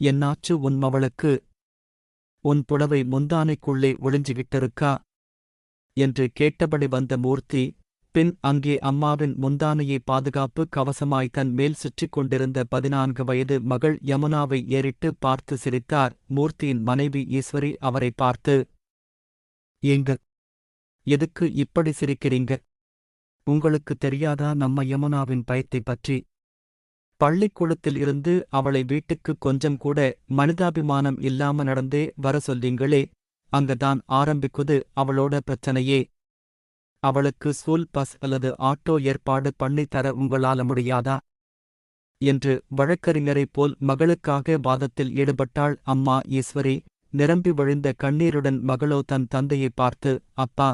என்னாச்சு உன் மவளுக்கு? உன் புடவை முந்தானைக்குள்ளே ஒளிஞ்சுகிட்டிருக்கா என்று கேட்டபடி வந்த மூர்த்தி பின் அங்கே அம்மாவின் முந்தானையை பாதுகாப்பு கவசமாய் தன் மேல் சுற்றிக் கொண்டிருந்த பதினான்கு வயது மகள் யமுனாவை ஏறிட்டு பார்த்து சிரித்தார். மூர்த்தியின் மனைவி ஈஸ்வரி அவரை பார்த்து ஏங்க எதுக்கு இப்படி சிரிக்கிறீங்க? உங்களுக்கு தெரியாதா நம்ம யமுனாவின் பயத்தை பற்றி? பள்ளிக்கூடத்தில் இருந்து அவளை வீட்டுக்கு கொஞ்சம் கூட மனிதாபிமானம் இல்லாம நடந்தே வர சொல்லிங்களே அங்கதான் ஆரம்பிக்குது அவளோட பிரச்சனையே. அவளுக்கு ஸ்கூல் பஸ் அல்லது ஆட்டோ ஏற்பாடு பண்ணித் தர உங்களால முடியாதா? என்று வழக்கறிஞரைப் போல் மகளுக்காக வாதத்தில் ஈடுபட்டாள் அம்மா ஈஸ்வரி நிரம்பி வழிந்த கண்ணீருடன் மகளோ தன் தந்தையை பார்த்து அப்பா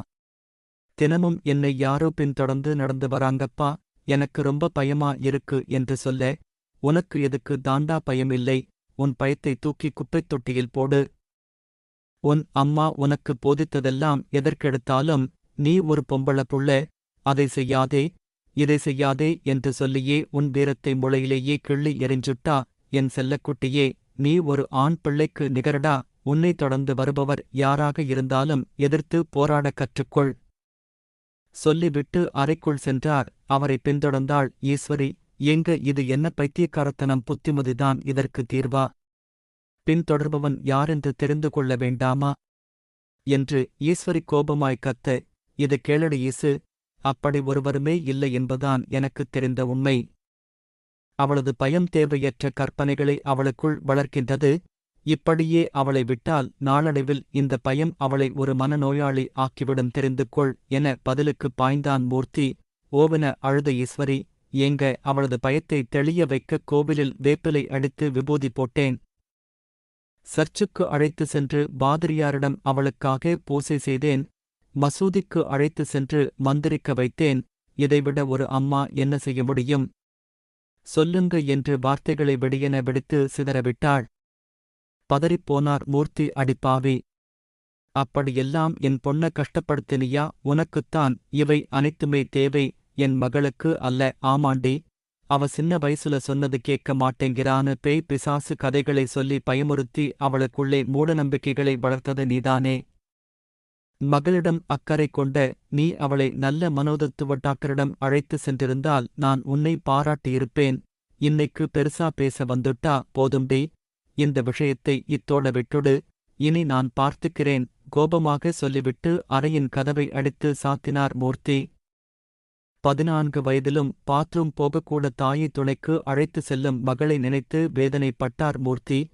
தினமும் என்னை யாரோ பின்தொடர்ந்து நடந்து வராங்கப்பா எனக்கு ரொம்ப பயமா இருக்கு என்று சொல்ல உனக்கு எதுக்கு தாண்டா பயமில்லை? உன் பயத்தை தூக்கி குப்பைத் தொட்டியில் போடு. உன் அம்மா உனக்கு போதித்ததெல்லாம் எதற்கெடுத்தாலும் நீ ஒரு பொம்பள புள்ள. அதை செய்யாதே. இதை செய்யாதே என்று சொல்லியே உன் வீரத்தை முளையிலேயே கிள்ளி எறிஞ்சுட்டா என் செல்லக்குட்டியே நீ ஒரு ஆண் பிள்ளைக்கு நிகரடா. உன்னை தொடர்ந்து வருபவர் யாராக இருந்தாலும் எதிர்த்து போராடக் கற்றுக்கொள். சொல்லிவிட்டு அறைக்குள் சென்றார். அவரை பின்தொடர்ந்தாள் ஈஸ்வரி எங்க இது என்ன பைத்தியக்காரத்தனம்? புத்திமதிதான் இதற்கு தீர்வா? பின்தொடர்பவன் யாரென்று தெரிந்து கொள்ள வேண்டாமா? என்று ஈஸ்வரி கோபமாய் கத்த இது கேளடி ஈசு அப்படி ஒருவருமே இல்லை என்பதான் எனக்குத் தெரிந்த உண்மை. அவளது பயம் தேவையற்ற கற்பனைகளை அவளுக்குள் வளர்க்கின்றது. இப்படியே அவளை விட்டால் நாளடைவில் இந்த பயம் அவளை ஒரு மனநோயாளி ஆக்கிவிடும் தெரிந்து கொள் என பதிலுக்கு பாய்ந்தான் மூர்த்தி. ஓவென அழுத ஈஸ்வரி ஏங்க அவளது பயத்தை தெளிய வைக்க கோவிலில் வேப்பிலை அடித்து விபூதி போட்டேன். சர்ச்சுக்கு அழைத்து சென்று பாதிரியாரிடம் அவளுக்காக பூசை செய்தேன். மசூதிக்கு அழைத்து சென்று மந்திரிக்க வைத்தேன். இதைவிட ஒரு அம்மா என்ன செய்ய முடியும்? சொல்லுங்க என்று வார்த்தைகளை வெடியென வெடித்து சிதறவிட்டாள் பதறிப்போனார் மூர்த்தி அடிப்பாவி அப்படியெல்லாம் என் பொண்ண கஷ்டப்படுத்தினியா? உனக்குத்தான் இவை அனைத்துமே தேவை. என் மகளுக்கு அல்ல. ஆமாண்டி. அவ சின்ன வயசுல சொன்னது கேட்க மாட்டேங்கிறான்னு பேய் பிசாசு கதைகளை சொல்லி பயமுறுத்தி அவளுக்குள்ளே மூடநம்பிக்கைகளை வளர்த்தது நீதானே. மகளிடம் அக்கறை கொண்ட நீ அவளை நல்ல மனோதத்துவ டாக்டரிடம் அழைத்து சென்றிருந்தால் நான் உன்னை பாராட்டியிருப்பேன். இன்னைக்கு பெருசா பேச வந்துட்டா போதும்டி இந்த விஷயத்தை இத்தோட விட்டுடு. இனி நான் பார்த்துக்கிறேன். கோபமாக சொல்லிவிட்டு அறையின் கதவை அடித்து சாத்தினார் மூர்த்தி. பதினான்கு வயதிலும் பாத்ரூம் போகக்கூட தாயை துணைக்கு அழைத்து செல்லும் மகளை நினைத்து வேதனைப்பட்டார் மூர்த்தி.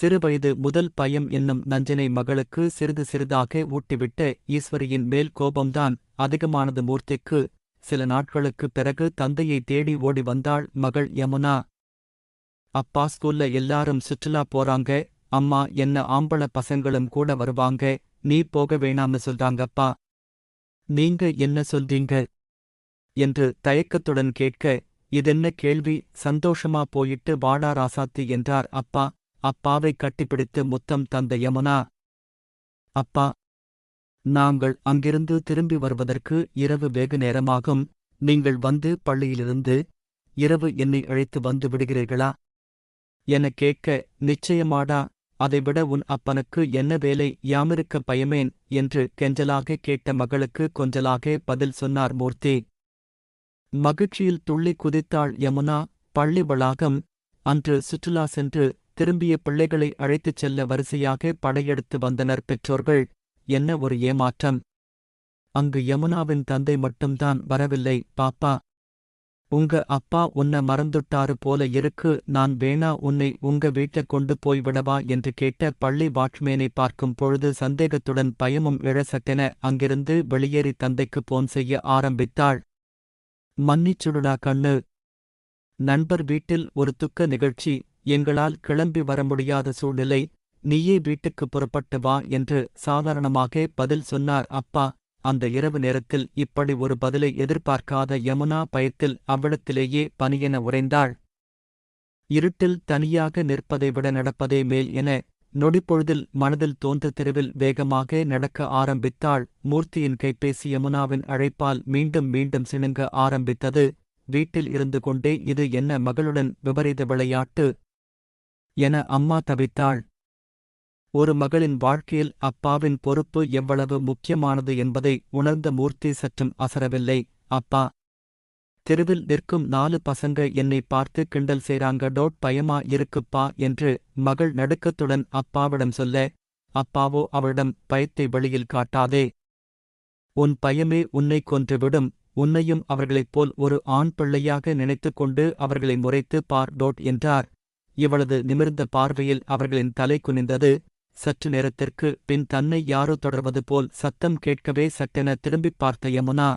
சிறுவயது முதல் பயம் என்னும் நஞ்சனை மகளுக்கு சிறிது சிறிதாக ஊட்டிவிட்ட ஈஸ்வரியின் மேல் கோபம்தான் அதிகமானது மூர்த்திக்கு. சில நாட்களுக்குப் பிறகு தந்தையை தேடி ஓடி வந்தாள் மகள் யமுனா. அப்பா ஸ்கூல்ல எல்லாரும் சுற்றுலா போறாங்க. அம்மா என்ன ஆம்பள பசங்களும் கூட வருவாங்க. நீ போக வேணாம்னு சொல்றாங்கப்பா. நீங்க என்ன சொல்றீங்க? என்று தயக்கத்துடன் கேட்க இதென்ன கேள்வி? சந்தோஷமா போயிட்டு வாடா ராசாத்தி என்றார் அப்பா. அப்பாவை கட்டிப்பிடித்து முத்தம் தந்த யமுனா அப்பா நாங்கள் அங்கிருந்து திரும்பி வருவதற்கு இரவு வெகு நேரமாகும். நீங்கள் வந்து பள்ளியிலிருந்து இரவு என்னை அழைத்து வந்து விடுகிறீர்களா? என கேட்க நிச்சயமாடா அதைவிட உன் அப்பனுக்கு என்ன வேலை? யாமிருக்க பயமேன்? என்று கெஞ்சலாக கேட்ட மகளுக்கு கொஞ்சலாக பதில் சொன்னார் மூர்த்தி. மகிழ்ச்சியில் துள்ளி குதித்தாள் யமுனா பள்ளி வளாகம். அன்று சுற்றுலா சென்று திரும்பிய பிள்ளைகளை அழைத்துச் செல்ல வரிசையாக படையெடுத்து வந்தனர் பெற்றோர்கள். என்ன ஒரு ஏமாற்றம்! அங்கு யமுனாவின் தந்தை மட்டும்தான் வரவில்லை பாப்பா! உங்க அப்பா உன்னை மறந்துட்டாரு போல இருக்கு நான் வேணா உன்னை உங்க வீட்ல கொண்டு போய் விடவா என்று கேட்ட பள்ளி வாட்ச்மேனை பார்க்கும் பொழுது சந்தேகத்துடன் பயமும் இழசட்டென அங்கிருந்து வெளியேறி தந்தைக்கு போன் செய்ய ஆரம்பித்தாள். மன்னிச்சுடுடா கண்ணு. நண்பர் வீட்டில் ஒரு துக்க நிகழ்ச்சி எங்களால் கிளம்பி வர முடியாத சூழ்நிலை நீயே வீட்டுக்கு புறப்பட்டு வா என்று சாதாரணமாக பதில் சொன்னார் அப்பா. அந்த இரவு நேரத்தில் இப்படி ஒரு பதிலை எதிர்பார்க்காத யமுனா பயத்தில் அவ்விடத்திலேயே பனியென உறைந்தாள். இருட்டில் தனியாக நிற்பதை விட நடப்பதே மேல் என நொடிப்பொழுதில் மனதில் தோன்ற தெருவில் வேகமாக நடக்க ஆரம்பித்தாள். மூர்த்தியின் கைபேசி யமுனாவின் அழைப்பால் மீண்டும் மீண்டும் சிணுங்க ஆரம்பித்தது. வீட்டில் இருந்து கொண்டே இது என்ன மகளுடன் விபரீத விளையாட்டு? என அம்மா தவித்தாள். ஒரு மகளின் வாழ்க்கையில் அப்பாவின் பொறுப்பு எவ்வளவு முக்கியமானது என்பதை உணர்ந்த மூர்த்தி சற்றும் அசரவில்லை. அப்பா. தெருவில் நிற்கும் நாலு பசங்க என்னை பார்த்து கிண்டல் செய்றாங்க டோட் பயமா இருக்குப்பா என்று மகள் நடுக்கத்துடன் அப்பாவிடம் சொல்ல அப்பாவோ அவளிடம் பயத்தை வெளியில் காட்டாதே. உன் பயமே உன்னை கொன்றுவிடும். உன்னையும் அவர்களைப் போல் ஒரு ஆண் பிள்ளையாக நினைத்துக் கொண்டு அவர்களை முறைத்து பார் டோட் என்றார். இவளது நிமிர்ந்த பார்வையில் அவர்களின் தலை குனிந்தது. சற்று நேரத்திற்கு பின் தன்னை யாரோ தொடர்வது போல் சத்தம் கேட்கவே சட்டென திரும்பிப் பார்த்த யமுனா.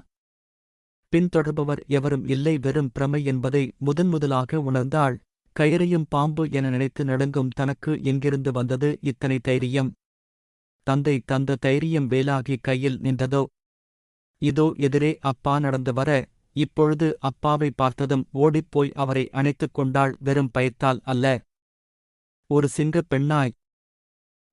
பின்தொடர்பவர் எவரும் இல்லை வெறும் பிரமை என்பதை முதன்முதலாக உணர்ந்தாள். கயிறையும் பாம்பு என நினைத்து நடுங்கும் தனக்கு எங்கிருந்து வந்தது இத்தனை தைரியம்? தந்தை தந்த தைரியம் வேலாகி கையில் நின்றதோ? இதோ எதிரே அப்பா நடந்து வர இப்பொழுது அப்பாவை பார்த்ததும் ஓடிப்போய் அவரை அணைத்துக் கொண்டாள் வெறும் பயத்தால் அல்ல. ஒரு சிங்கப் பெண்ணாய்